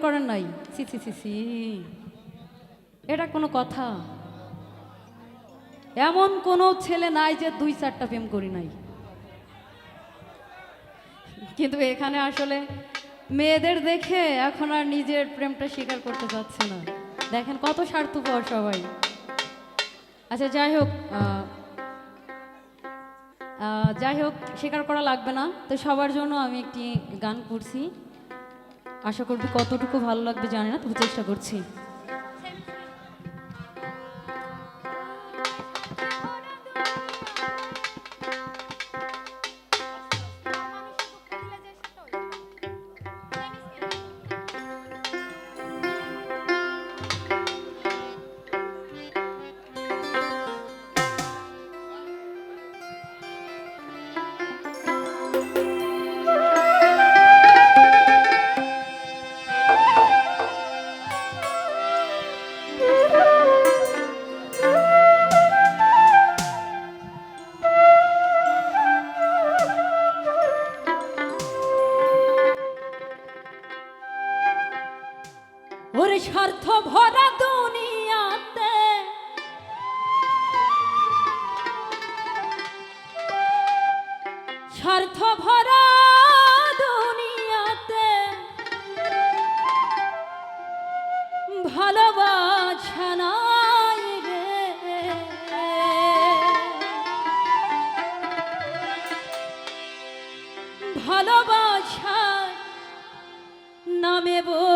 করেন নাই। C C C C এটা কোনো কথা। এমন কোনো ছেলে নাই যে দুই চারটা প্রেম করি নাই। কিন্তু এখানে আসলে মেয়েদের দেখে এখন আর নিজের প্রেমটা স্বীকার করতে চাচ্ছে না। দেখেন কত স্বার্থপর সবাই। আচ্ছা যাই হোক যাই হোক, স্বীকার করা লাগবে না। তো সবার জন্য আমি একটি গান করছি। আশা করবি কতটুকু ভালো লাগবে জানি না তবু চেষ্টা করছি। স্বার্থ ভরা দুনিয়াতে ভালোবাসা নাই রে। ভালোবাসার নামে বন্ধু